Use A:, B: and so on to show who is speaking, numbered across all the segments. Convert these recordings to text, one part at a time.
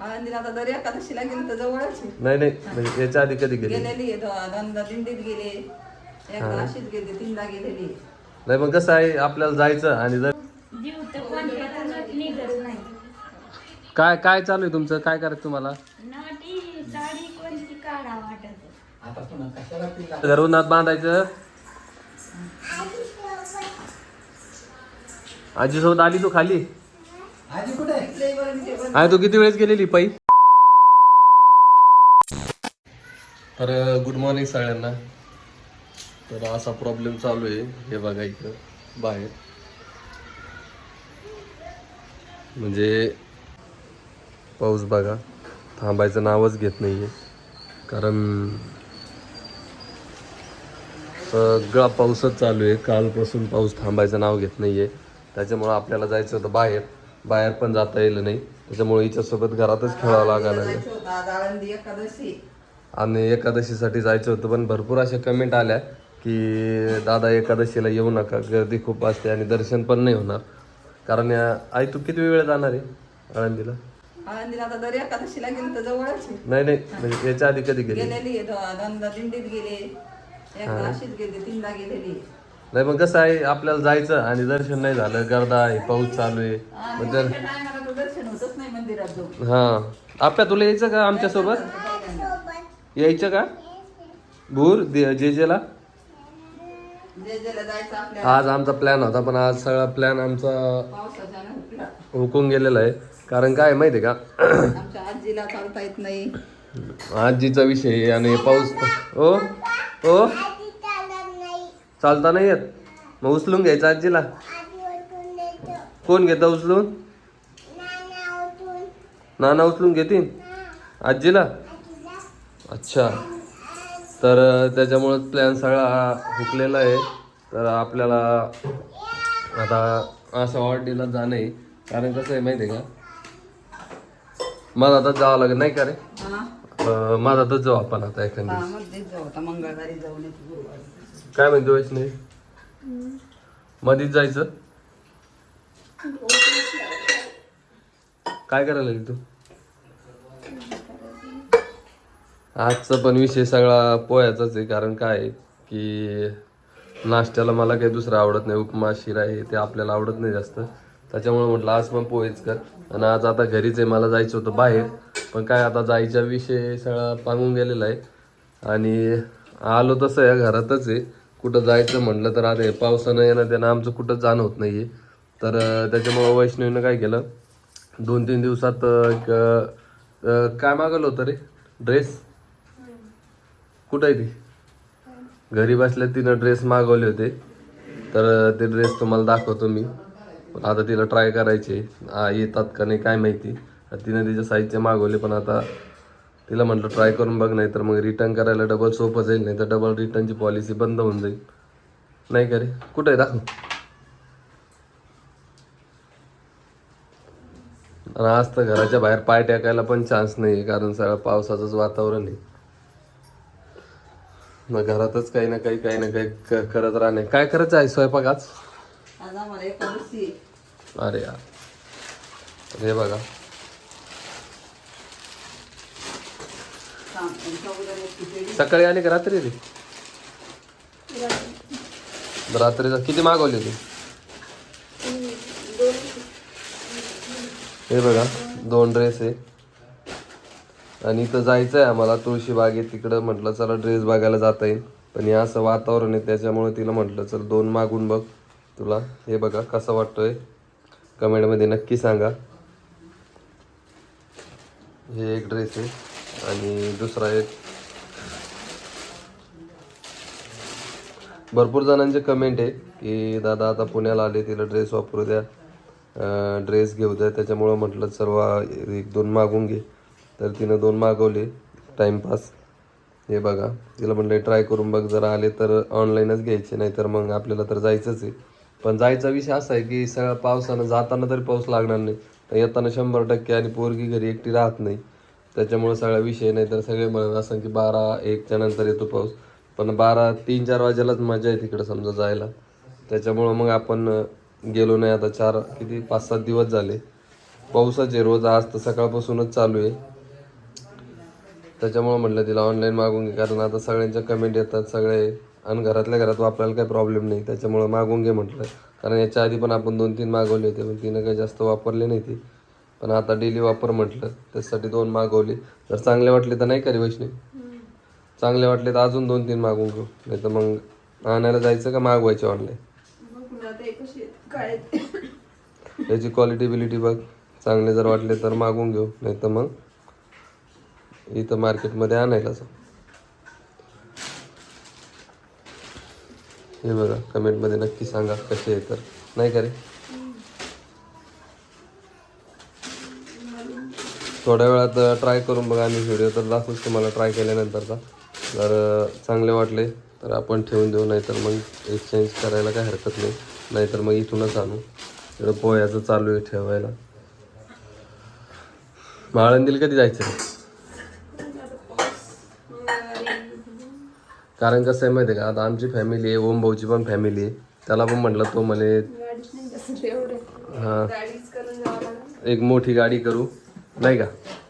A: आळंदीला आता दर एकादशीला गेली तर जवळच आहे.
B: नाही नाही म्हणजे याच्या आधी कधी गेली
A: गेलेली आहे दो- दोनदा दिंडीत गेले. एकदा अशीच गेली तीनदा गेलेली. आहे.
B: नाही मग कसं आहे आपल्याला जायचं आणि जर
C: जीव तर कोणत्यातूनच निघत नाही.
B: काय काय चालू आहे तुमचं? काय करायचं तुम्हाला?
C: नाटी साडी कोणती काढा वाटत.
B: घरून आत बांधायचं. आजी सोबत आली तू खाली?
A: इथले बरं ते
B: तू किती वेळेस गेलेली पायी तर गुड मॉर्निंग सगळ्यांना. तर असा प्रॉब्लेम चालू आहे हे बघा इथं बाहेर. म्हणजे पाऊस बघा थांबायचं नावच घेत नाहीये. कारण सगळा पाऊसच चालू आहे. कालपासून पाऊस थांबायचं नाव घेत नाही आहे त्याच्यामुळं आपल्याला जायचं होतं बाहेर. बाहेर पण जाता येईल नाही. त्याच्यामुळे हिच्यासोबत घरातच खेळावं लागायला लागलं
A: आळंदी एकादशी.
B: आणि एकादशीसाठी जायचं होतं पण भरपूर अशा कमेंट आल्या की दादा एकादशीला येऊ नका गर्दी खूप असते आणि दर्शन पण नाही होणार. कारण या- आई तू किती वेळ जाणार आहे आळंदीला?
A: आळंदीला आता दर एकादशीला गेली तर जवळच आहे.
B: नाही नाही म्हणजे याच्या आधी कधी गेली?
A: गेलेली आहे दो- दोनदा दिंडीत गेले. एकदा अशीच गेली तीनदा गेलेली. आहे.
B: नाही मग कसं आहे आपल्याला जायचं आणि दर्शन नाही झालं गर्दा आहे पाऊस चालू आहे. मग तर
A: त्या टायमाला तर दर्शन होतच नाही मंदिरात जाऊन.
B: हा. आपल्या तुला यायचं का आमच्यासोबत यायचं का? भूर दे- जेजेला?
A: जे जेला जायचं आपल्या
B: आज आमचा प्लॅन होता पण आज सगळा प्लॅन आमचा
A: पावसाच्या हुकला
B: हुकून गेलेला आहे. कारण काय आहे माहिती आहे का?
A: आमच्या आजीला चालता येत नाही.
B: आजीचा विषय आहे आणि पाऊस ओ ओ. चालता नाही येत? मग उचलून घ्यायचं आजीला. कोण घेतं उचलून? नाना उचलून घेतील? आजीला? अच्छा. तर त्याच्यामुळं प्लॅन सगळा हुकलेला आहे. तर आपल्याला आता असं ऑर्डीला जाणं आहे. कारण कसं आहे माहिती आहे का? मला आता जावं लागेल नाही का रे? माझा तर जाऊ आपण आता एखादी
A: हा, मध्येच जाऊ. आता मंगळवारी जाऊन
B: काय म्हणतो वैष्णवी? मधीच जायचं? काय करायला लागेल तू? आजचा पण विषय सगळा पोह्याचाच आहे कारण काय आहे की नाश्त्याला मला काही दुसरं आवडत नाही उपमा शिरा हे ते आपल्याला आवडत नाही जास्त. त्याच्यामुळे म्हटलं आज पण पोहेच कर. आणि आज आता घरीच आहे मला जायचं होतं बाहेर. पण काय आता जायचा विषय सगळा पांगून गेलेला आहे. आणि आलो तसं या घरातच आहे. कुठं जायचं म्हटलं तर आता हे पावसानं येणं त्यानं आमचं कुठं जाणं होत नाही आहे तर त्याच्यामुळं वैष्णवीनं काय केलं? दोन तीन दिवसात एक, काय मागवलं होतं रे? ड्रेस? कुठं आहे ती? घरी बसल्या तिनं ड्रेस मागवले होते. तर ते ड्रेस तुम्हाला दाखवतो मी. पण आता तिला ट्राय करायचे येतात का नाही काय माहिती. तिनं तिच्या साईजचे मागवले पण आता तिला म्हटलं ट्राय करून बघ नाही तर मग रिटर्न करायला डबल सोपं जाईल नाही तर डबल रिटर्नची पॉलिसी बंद होऊन जाईल. नाही का रे? कुठं आहे? दाखव. आज तर घराच्या बाहेर पाय टाकायला पण चान्स नाही आहे कारण सगळं पावसाचंच वातावरण आहे. मग घरातच काही ना काही काही ना काही करत राहणे. काय करायचं आहे? स्वयंपाक आज. अरे यार हे बघा. सकाळी आले का रात्री आले रात्रीचा किती मागवले तू हे बघा दोन ड्रेस आहे आणि इथं जायचं आहे आम्हाला तुळशीबाग आहे तिकडं म्हटलं चला ड्रेस बघायला जाता येईल. पण हे असं वातावरण आहे त्याच्यामुळे तिला म्हटलं चल दोन मागून बघ तुला. हे बघा कसं वाटतोय. कमेंटमध्ये नक्की सांगा. हे एक ड्रेस आहे. आणि दुसरा एक. भरपूर जणांचे कमेंट आहे की दादा आता पुण्याला आले तिला ड्रेस वापरू द्या. ड्रेस घेऊ द्या. त्याच्यामुळं म्हटलं सर्व एक दोन मागून घे. तर तिनं दोन मागवले टाईमपास हे बघा तिला म्हटलं ट्राय करून बघ जर आले तर ऑनलाईनच घ्यायचे नाही तर मग आपल्याला तर जायचंच आहे. पण जायचा विषय असा आहे की सगळं पावसानं जाताना तरी पाऊस लागणार नाही. तर येताना शंभर टक्के आणि पोरगी घरी एकटी राहत नाही. त्याच्यामुळे सगळा विषय नाही तर सगळे म्हणत असं की बारा एकच्या नंतर येतो पाऊस. पण बारा तीन चार वाजेलाच मजा आहे तिकडं समजा जायला. त्याच्यामुळं मग आपण गेलो नाही आता चार किती पाच सात दिवस झाले. पावसाचे रोज आज तर सकाळपासूनच चालू आहे. त्याच्यामुळं म्हटलं तिला ऑनलाईन मागून घे कारण आता सगळ्यांच्या कमेंट येतात सगळे. आणि घरातल्या घरात वापरायला काही प्रॉब्लेम नाही. त्याच्यामुळं मागून घे म्हटलं. कारण याच्या आधी पण आपण दोन तीन मागवले होते पण तिनं काही जास्त वापरले नाही ती. पण आता डेली वापर म्हटलं त्यासाठी दोन मागवले. जर चांगले वाटले तर नाही करी वैष्णवी. चांगले वाटले तर अजून दोन तीन मागवून घेऊ. नाही तर मग आणायला जायचं का मागवायचे ऑनलाईन याची क्वालिटी बिलिटी बघ. चांगले जर वाटले तर मागून घेऊ. नाही तर मग इथं मार्केटमध्ये आणायला हे बघा कमेंटमध्ये नक्की सांगा कसे आहे तर. नाही का रे? थोड्या वेळात ट्राय करून बघा आणि व्हिडिओ तर दाखवूच तुम्हाला ट्राय केल्यानंतरचा. जर चांगले वाटले. तर आपण ठेवून देऊ नाहीतर मग एक्सचेंज करायला काही हरकत नाही. नाहीतर मग इथूनच आणू. इकडं पोह्याचं चालू आहे ठेवायला. माळंदीला कधी जायचं? कारण कसं आहे माहिती आहे का? आता आमची फॅमिली आहे ओम भाऊची पण फॅमिली आहे. त्याला पण म्हटलं तो म्हणे हा. एक मोठी गाडी करू. नाही का?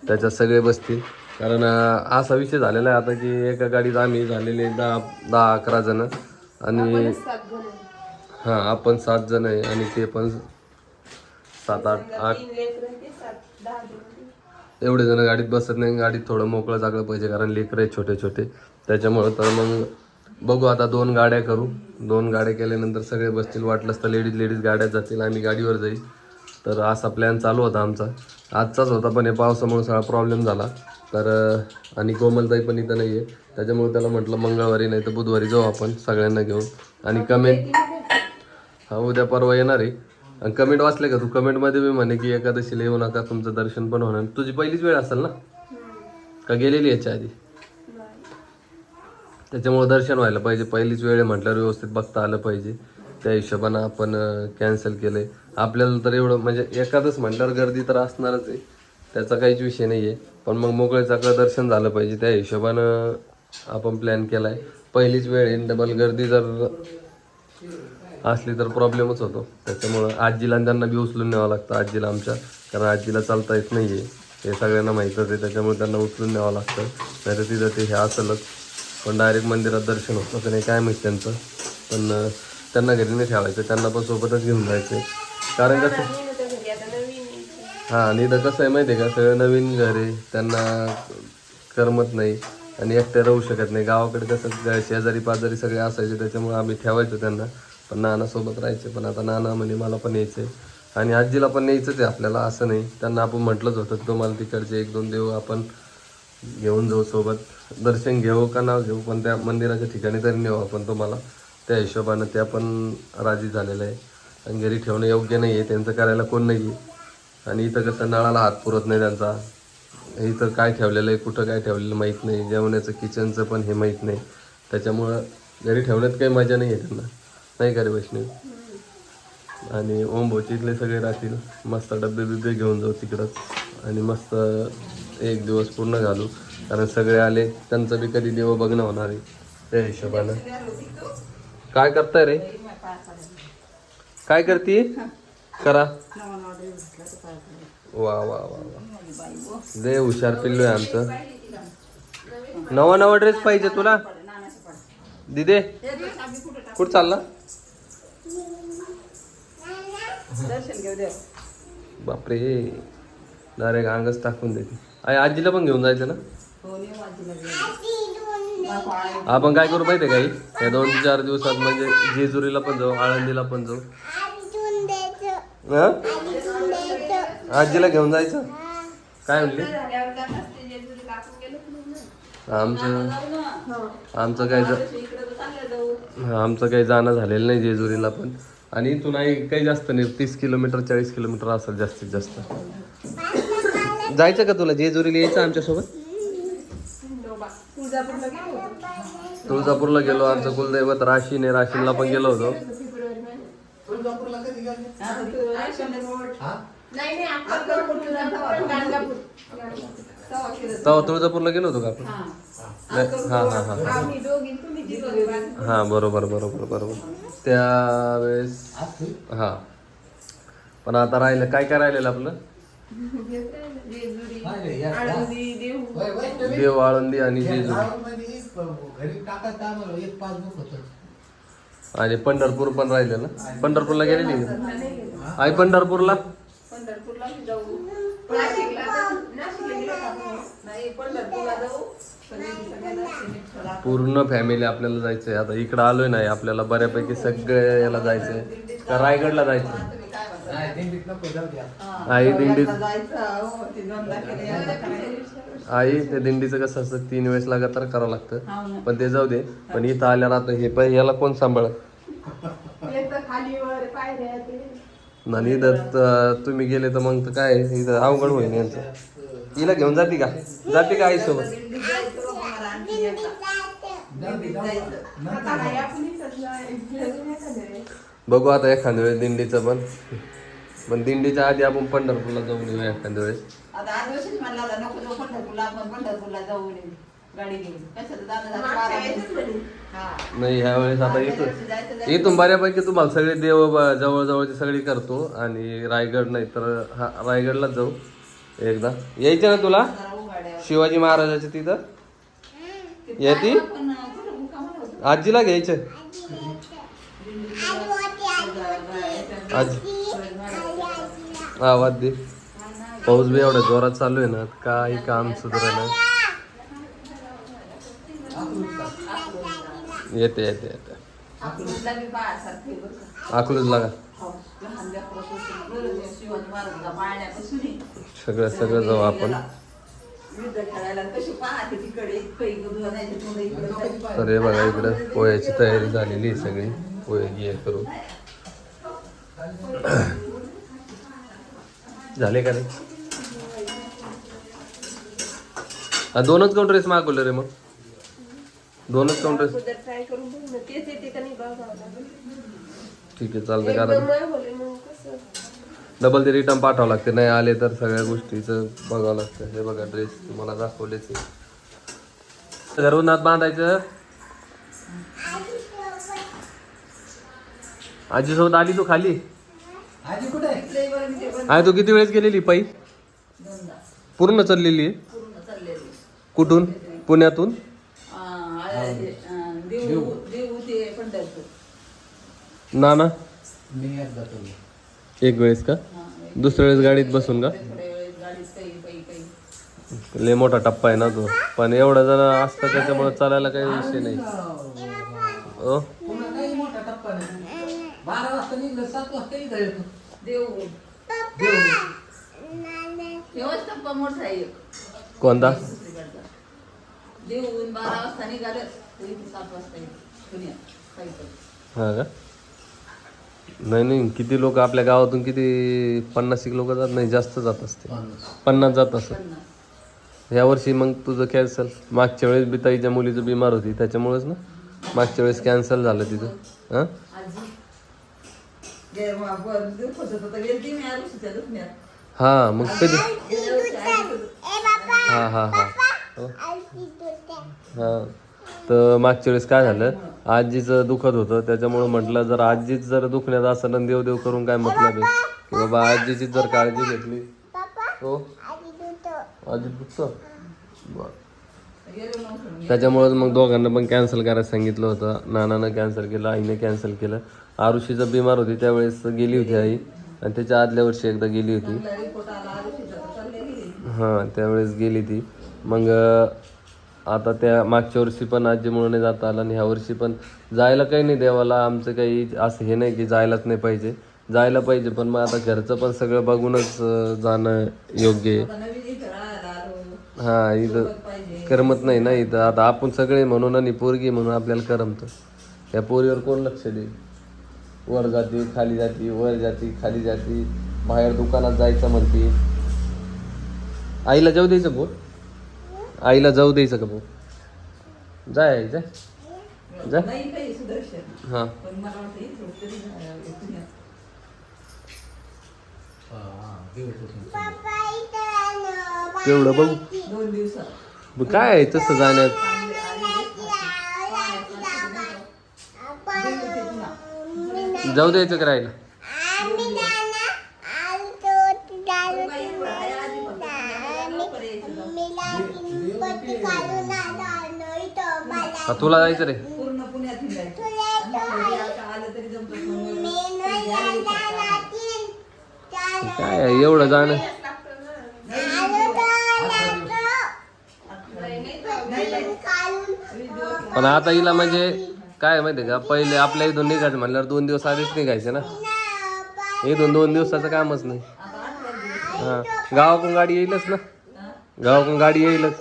B: त्याच्यात सगळे बसतील. कारण असा विषय झालेला आहे आता की एका गाडीत आम्ही झालेले दहा दहा अकरा जण. आणि हां आपण सात जण आहे आणि ते पण सात आठ आठ. एवढे जण गाडीत बसत नाही. गाडीत थोडं मोकळं जागलं पाहिजे. कारण लेकरं आहेत छोटे छोटे त्याच्यामुळं तर मग बघू आता दोन गाड्या करू. दोन गाड्या केल्यानंतर सगळे बसतील. वाटलंच तर लेडीज लेडीज गाड्यात जातील. आम्ही गाडीवर जाईल. तर असा प्लॅन चालू होता आमचा. आजचाच होता पण हे पावसामुळे सगळा प्रॉब्लेम झाला. तर आणि कोमलताई पण इथं नाही आहे त्याच्यामुळे त्याला म्हटलं मंगळवारी नाही तर बुधवारी जाऊ आपण सगळ्यांना घेऊन. आणि कमेंट हा उद्या परवा येणार आहे. आणि कमेंट वाचले का तू? कमेंटमध्ये मी म्हणे की एकादशीला येऊ नका तुमचं दर्शन पण होणार तुझी पहिलीच वेळ असेल ना? का गेलेली याच्या आधी? त्याच्यामुळे दर्शन व्हायला पाहिजे. पहिलीच वेळ म्हटल्यावर व्यवस्थित बघता आलं पाहिजे. त्या हिशोबानं आपण कॅन्सल केलं आहे आपल्याला तर एवढं म्हणजे एखादंच म्हटल्यावर गर्दी तर असणारच आहे. त्याचा काहीच विषय नाही आहे पण मग मोकळे चाकळं दर्शन झालं पाहिजे. त्या हिशोबानं आपण प्लॅन केला आहे पहिलीच वेळ आहे. डबल गर्दी जर असली तर प्रॉब्लेमच होतो. त्याच्यामुळं आजीला त्यांना बी उचलून न्यावं लागतं. आजीला आमच्या. कारण आजीला चालता येत नाही आहे हे सगळ्यांना माहीतच आहे. त्याच्यामुळे त्यांना उचलून न्यावं लागतं. नाही तर तिथं ते हे असेलच. पण डायरेक्ट मंदिरात दर्शन होतं. तर नाही. काय माहिती त्यांचं. पण त्यांना घरी नाही ठेवायचं त्यांना पण सोबतच घेऊन जायचं. कारण कसं हां आणि इथं. कसं आहे माहिती आहे का? सगळं नवीन घर आहे त्यांना करमत नाही आणि एकटे राहू शकत नाही. गावाकडे कसं शेजारी पाजारी सगळे असायचे त्याच्यामुळे आम्ही ठेवायचो त्यांना. पण नाना सोबत राहायचे पण आता नाना म्हणे मला पण यायचं आहे आणि आजीला पण न्यायचंच आहे आपल्याला असं नाही. त्यांना आपण म्हटलंच होतं की तुम्हाला तिकडचे एक दोन देव आपण घेऊन जाऊ सोबत. दर्शन घेऊ का ना घेऊ पण त्या मंदिराच्या ठिकाणी तरी नेऊ आपण तुम्हाला. त्या हिशोबानं त्या पण राजी झालेलं आहे आणि घरी ठेवणं योग्य नाही आहे त्यांचं करायला कोण नाही आहे आणि इथं कसं नळाला हात पुरत नाही त्यांचा. इथं काय ठेवलेलं आहे कुठं काय ठेवलेलं माहीत नाही. जेवणाचं किचनचं पण हे माहीत नाही. त्याच्यामुळं घरी ठेवण्यात काही मजा नाही आहे त्यांना. नाही का रे वैष्णवी? आणि ओम इथले सगळे राहतील. मस्त डबे बिबे घेऊन जाऊ तिकडंच आणि मस्त एक दिवस पूर्ण घालू. कारण सगळे आले त्यांचं बी कधी देव बघणं होणार आहे. त्या हिशोबानं. काय करताय रे? काय करते? करा. वा वा वा वा. दे हुशार पिल्लू आहे आमचं. नवा नवा ड्रेस पाहिजे तुला? दिदे कुठं चालला? बापरे. डायरेक्ट अंगच टाकून देते. आई आजीला पण घेऊन जायचं ना? आपण काय करू माहिती काही या दोन ते चार दिवसात म्हणजे जेजुरीला पण जाऊ आळंदीला पण जाऊ. हं? आजीला घेऊन जायचं? काय म्हणली? आमचं आमचं काय
A: तर
B: आमचं काही जाणं झालेलं नाही जेजुरीला पण. आणि इथून आई काही जास्त नाही तीस किलोमीटर चाळीस किलोमीटर असेल जास्तीत जास्त. जायचं का तुला? जेजुरीला यायचं आमच्यासोबत?
A: तुळजापूरला गेलो
B: तुळजापूरला आमचं कुलदैवत राशीन आहे राशीनला पण गेलो होतो.
A: आता तू राशन रोड अक्कलकोट तुळजापूर, गाणगापूर. तेव्हा केलं.
B: तेव्हा तुळजापूरला गेलो होतो का आपण? हा. हा हा हा बरोबर बरोबर बरोबर. त्यावेळेस हा. पण आता राहिलं काय काय राहिलेलं आपलं? देव आळंदी आणि जेजुरी.
D: घरी टाकायचं आम्हाला एक पासबुक होतं.
B: आणि पंढरपूर पण राहिले ना? पंढरपूरला गेलेली का? आई पंढरपूरला?
A: पंढरपूरला बी जाऊ. नाशिकला नाशिकला गेलो का आपण? नाही पंढरपूरला जाऊ. सगळे सगळे नाशिक विठ्ठला.
B: पूर्ण फॅमिली आपल्याला जायचंय. आता इकडं आलोय नाही आपल्याला बऱ्यापैकी सगळे याला जायचंय. का रायगडला जायचं आई
A: जायचं हो ते दोनदा केले एकदा करायचं.
B: आई ते दिंडीचं कसं असतं तीन वेळेस लगातार करावं लागतं.
A: ना.
B: पण ते जाऊ दे पण इथं आल्यावर आता हे पण याला कोण सांभाळ. आणि इथं तुम्ही गेले तर मग तर काय इथं अवघड होईल यांचं हिला घेऊन जाते का? जाते का आई सोबत
A: नाही.
B: बघू आता एखाद्या वेळेस दिंडीचं पण. पण दिंडीच्या आधी आपण पंढरपूरला जाऊन येऊ एखाद्या वेळेस
A: आता आज वर्षीच म्हणला होता, नको जाऊ पंढरपूरला आपण पंढरपूरला जाऊ नये. गाडी घेऊन. हा.
B: नाही ह्या वेळेस आता इथून. इथून बऱ्यापैकी तुम्हाला सगळे देव ब- जवळजवळची सगळी करतो आणि रायगड नाही तर हा रायगडलाच जाऊ एकदा यायचं ना तुला
A: जरा.
B: शिवाजी महाराजाच्या तिथं येती?
A: कुठं मुक्कामाला होतो?
B: आजीला घ्यायचं आजी. आवाज दे. पाऊस बी एवढा जोरात चालू आहे ना काही काम सुधारणं येते येते येते. आखलूच लागा. सगळं सगळं जाऊ आपण. तर हे बघा इकडं पोह्याची तयारी झालेली आहे सगळी. पोहे घे करू झाले का रे? हा, दोनच काउंट ड्रेस मागवले रे मग? दोनच काउंट ड्रेस? ठीक आहे
E: एकदम
B: कारण डबल ते रिटर्न पाठवावं लागते. नाही आले तर सगळ्या गोष्टीचं बघावं लागतं. हे बघा ड्रेस तुम्हाला दाखवलेच आत बांधायचं? आजीसोबत आली तू खाली?
D: आजी कुठे आहे?
A: ते
B: किती वेळेस गेलेली पायी? पूर्ण चाललेली कुठून? पुण्यातून? ना ना एक वेळेस का? दुसऱ्या वेळेस गाडीत बसून का? लय मोठा टप्पा आहे ना तो. पण एवढं जण असतं त्याच्यामुळे चालायला काही विषय नाही. ओ?
D: पुन्हा काही मोठा टप्पा नाही. बारा वाजता निघलं सात वाजता
A: देऊ मोठा आहे
B: कोणता?
A: दुसरीकडचा. देऊन बारा वाजता निघालं तरी ते सात वाजता येईल. पुण्यात सायकल
B: हा का? नाही नाही किती लोक आपल्या गावातून किती पन्नास एक लोक जात? नाही जास्त जात असते पन्नास. जात असत
A: पन्नास.
B: या वर्षी मग तुझं कॅन्सल मागच्या वेळेस बी ताईच्या मुलीचं बिमार होती त्याच्यामुळेच ना? मागच्या वेळेस कॅन्सल झालं तिथं. हां?
A: आजी.
B: हां मग कधी हां हां हां हो. हां तर मागच्या वेळेस काय झालं? आजीचं दुखत होतं त्याच्यामुळं म्हटलं जर आजीच जर दुखण्यात असं ना देव देव करून काय मतलब आहे? की बाबा आजीची जर काळजी घेतली. हो? आजी दुखतं? बरं. त्याच्यामुळेच मग दोघांना पण कॅन्सल करायला सांगितलं होतं. नानानं कॅन्सल केलं आईने कॅन्सल केलं. आरुषीचं बिमार होती त्यावेळेस गेली होती आई. आणि त्याच्या आदल्या वर्षी एकदा गेली होती. हां त्यावेळेस गेली ती. मग आता त्या मागच्या वर्षी पण आजीमुळे नाही जाता आलं आणि ह्या वर्षी पण जायला काही नाही देवाला. आमचं काही असं हे नाही की जायलाच नाही पाहिजे. जायला पाहिजे पण मग आता घरचं पण सगळं बघूनच जाणं योग्य आहे
A: आता नवीन इथं राहायला आलो
B: हा इथं करमत नाही ना इथं. आता आपण सगळे म्हणून आणि पोरगी म्हणून आपल्याला करमतं. या पोरीवर कोण लक्ष देईल? वर जाती खाली जाती वर जाती खाली जाती बाहेर दुकानात जायचं म्हणते. आईला जाऊ द्यायचं भाऊ आईला जाऊ द्यायचं का भाऊ जाय जा. जा. हा
A: पण मला वाटतं इथं तरी जायला पुण्यात
D: हा, हा, देऊ तू.
B: तेवढं बघू.
A: दोन दिवसात.
B: मग काय आहे तसं जाण्यात? जाऊ द्यायचं का राहिला
A: काही
B: हा, तुला जायचं रे. काय आहे, एवढं जाणं. पण आता हिला म्हणजे काय माहितीये का? पहिले आपल्या इथून निघायचं म्हणल्यावर दोन दिवस आधीच निघायचे ना. इथून दोन दिवसाचं कामच नाही. हा. गावाकडून गाडी येईलच ना. गावाकडून गाडी येईलच.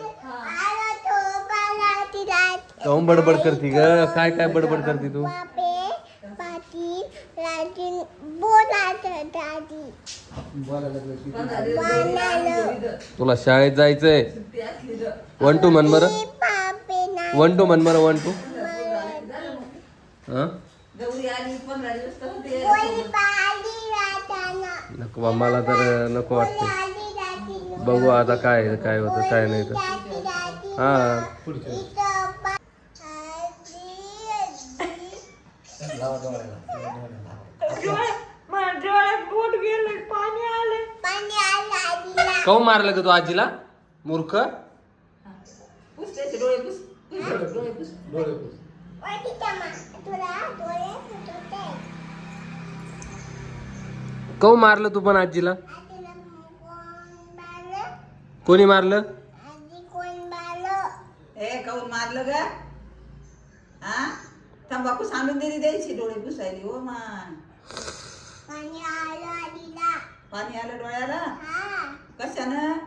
B: काहून बडबड करते ग? काय काय बडबड करते तू? तुला शाळेत जायचंय? वन टू म्हण बरं. वन टू म्हण बरं वन टू हा? नको मला तर नको वाटते बघू आता काय आहे, काय होतं काय नाही तर. हा.
D: डोळ्याला
C: माझ्या डोळ्यात बोट गेलं पाणी आलं
B: काहून मारलं का तू आजीला मूर्ख. काहून मारलं तू पण आजीला कोणी मारलं?
A: ए काऊन मारलं ग हा? तंबाखू सांडून दिली द्यायची डोळे पुसायली हो मान पाणी आलं डोळ्याला कशानं?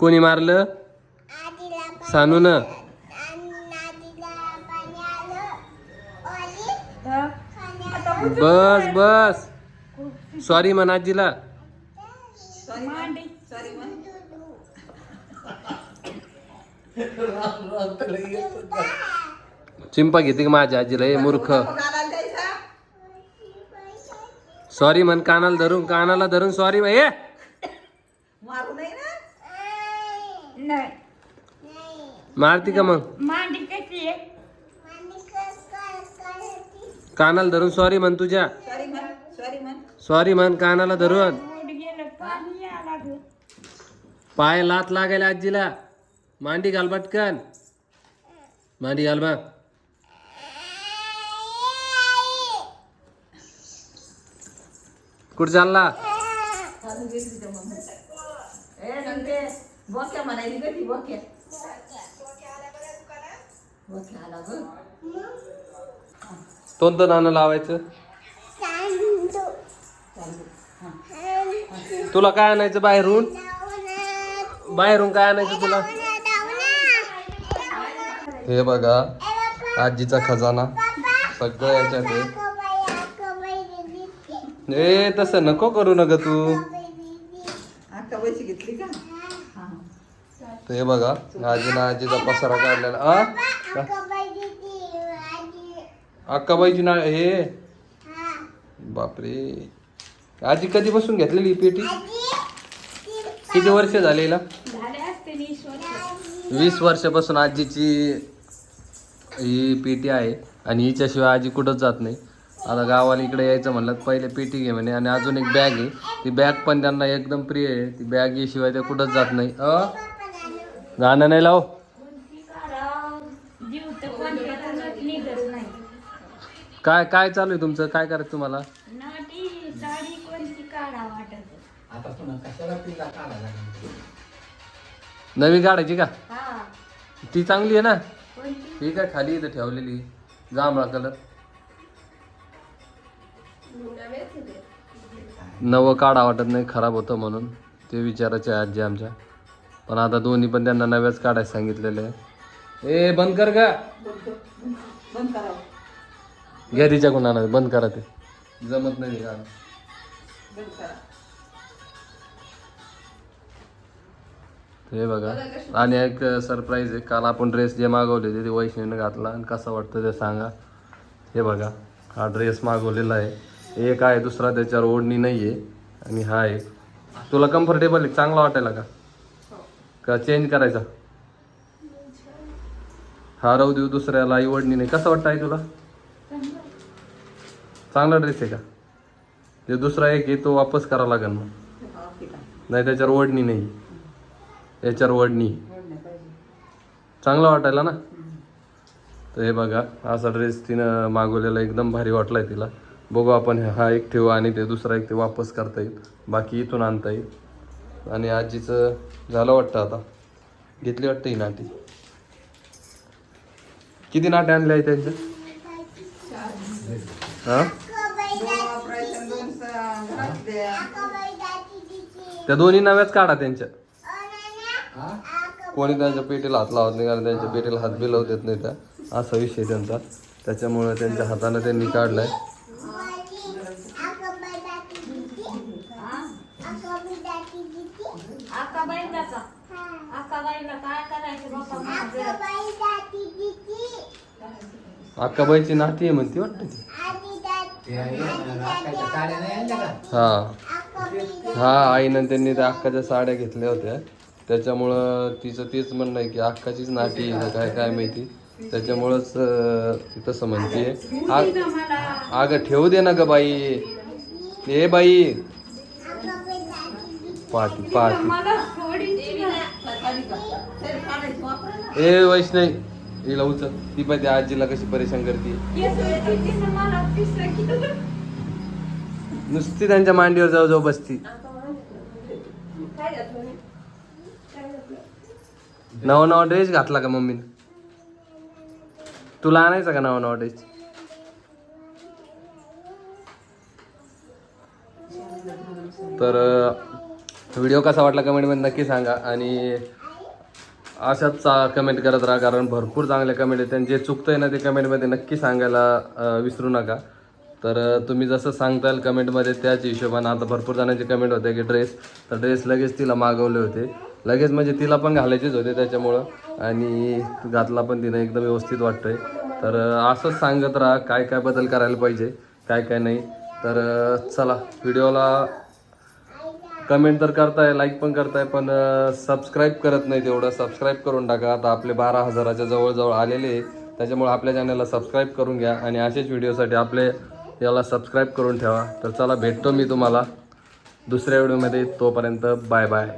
B: कोणी मारलं? सानून. बस बस. सॉरी म्हण आजीला.
A: सॉरी सॉरी म्हण.
B: चिंपा घेते का माझ्या आजीला? ए मूर्ख. सॉरी म्हण कानाला धरून कानाला धरून सॉरी ए!
A: मारू नये ना?
C: नाही.
B: मारती का मग?
C: मांडी कशी आहे?
B: कानाला धरून सॉरी म्हण तुझ्या.
A: सॉरी म्हण सॉरी म्हण.
B: सॉरी म्हण कानाला धरून.
C: बोट गेलं पाणी आला ग
B: पाय लात लागायला आजीला. मांडी घाल पटकन. मांडी घाल बा. कुठं चालला
A: चालून गेली तिच्या मम्मी ए नंदे बोक्या ग ती बोक्या बोक्या आला ग.
B: कोणतं नाणं लावायचं. तुला काय आणायचं बाहेरून? बाहेरून काय आणायचं तुला? हे बघा आजीचा खजाना. सगळं याच्यात ए तसं नको करू नका तू.
A: पैसे घेतली का? हा.
B: तर हे बघा आजीनं आजीचा पसारा काढलेला. आ? अक्काबाईची ना हे? बापरे. आजी कधी बसून घेतलेली ही पेटी? किती वर्ष झालेला
C: झाले असते वीस वर्ष.
B: वीस वर्षापासून आजीची ही पेटी आहे आणि हिच्याशिवाय आजी कुठंच जात नाही. आता गावाला इकडे यायचं म्हणलं पहिले पेटी घे म्हणे आणि अजून एक बॅग आहे. ती बॅग पण त्यांना एकदम प्रिय आहे. ती बॅग शिवाय ते कुठंच जात नाही. अ? गाणं नाही लाव. काय काय चालू आहे तुमचं? काय करायचं तुम्हाला?
C: नाटी साडी कोणती काढा वाटत
D: आता पुन्हा कशाला तिला काढायला लागली?
B: नवी काढायची का? ती चांगली आहे ना?
C: कोणती
B: ही काय खाली इथं ठेवलेली? जांभळा कलर नवं काढा वाटत नाही खराब होतं म्हणून. ते विचारायचे आजी आमच्या. पण आता दोन्ही पण त्यांना नव्याच काढायला सांगितलेले आहे. ए बंद कर का
A: बंद करावं
B: घ्या तिच्या बंद करा ते. जमत नाही
A: का
B: हे बघा. आणि एक सरप्राईज आहे. काल आपण ड्रेस जे मागवले ते वैष्णवीनं घातला. आणि कसं वाटतं ते सांगा. हे बघा. हा ड्रेस मागवलेला आहे. एक आहे दुसरा त्याच्यावर ओढणी नाही आहे आणि हा एक. तुला कम्फर्टेबल आहे? चांगला वाटायला का? का चेंज करायचा? हा राहू देऊ दुसऱ्याला. आई ओढणी नाही. कसं वाटतं आहे तुला? चांगला ड्रेस आहे का? ते दुसरा एक आहे तो वापस करावा लागेल मग नाही त्याच्यावर ओढणी नाही. याच्यावर
A: ओढणी.
B: चांगला वाटायला ना? तर हे बघा असा ड्रेस तिनं मागवलेला एकदम भारी वाटलाय तिला. बघू आपण हा एक ठेवू आणि ते दुसरा एक ते वापस करता येईल. बाकी इथून आणता येईल. आणि आजीचं झालं वाटतं आता. घेतली वाटतं ही नाटी. किती नाटे आणले आहे त्यांच्या? हां? त्या दोन्ही नव्याच काढा त्यांच्या. कोणी त्यांच्या पेटीला हात लावत नाही कारण त्यांच्या पेटीला हात बिलवत लावत येत नाही त्या. असा विषय त्यांचा. त्याच्यामुळे त्यांच्या हाताने त्यांनी काढलाय
C: आकाबाईला का आकाबाईला काय करायचं बाबा माझं
B: अक्काबाईची नाती आहे म्हणती वाटतं ती. हा. हा आईनं त्यांनी त्या अक्काच्या साड्या घेतल्या होत्या. त्याच्यामुळं तिचं तेच म्हणणं आहे की अक्काचीच नाटी आहे काय काय माहिती. त्याच्यामुळंच ती तसं म्हणते. अगं ठेवू दे ना ग बाई. ए बाई. पाहती पाहती. ए वैष्णवी. हिला उचल. ती पण त्या आजीला कशी परेशान करते. नुसती त्यांच्या मांडीवर जाऊ जाऊ बसती. नवा नवा ड्रेस घातला का मम्मीने? तुला आणायचा का नवा नवा ड्रेस तर व्हिडिओ कसा वाटला कमेंटमध्ये नक्की सांगा. आणि अशाच चा कमेंट करत राहा कारण भरपूर चांगले कमेंट आहेत. त्यांचे चुकतंय ना ते कमेंटमध्ये नक्की सांगायला विसरू नका. तर तुम्ही जसं सांगताल कमेंटमध्ये त्याच हिशोबानं आता भरपूर जणांचे कमेंट होते की ड्रेस तर ड्रेस लगेच तिला मागवले होते. लगेच म्हणजे तिला पण घालायचेच होते त्याच्यामुळं. आणि घातला पण तिनं एकदम व्यवस्थित वाटतंय. तर असंच सांगत राहा काय काय बदल करायला पाहिजे काय काय नाही. तर चला व्हिडिओला कमेंट तर करताय लाईक पण करताय पण सबस्क्राईब करत नाही तेवढं सबस्क्राईब करून टाका. आता आपले बारा हजाराच्या जवळजवळ आलेले आहे. त्याच्यामुळे आपल्या चॅनलला सबस्क्राईब करून घ्या आणि असेच व्हिडिओसाठी आपले याला सबस्क्राईब करून ठेवा. तर चला भेटतो मी तुम्हाला दुसऱ्या व्हिडिओमध्ये तोपर्यंत बाय बाय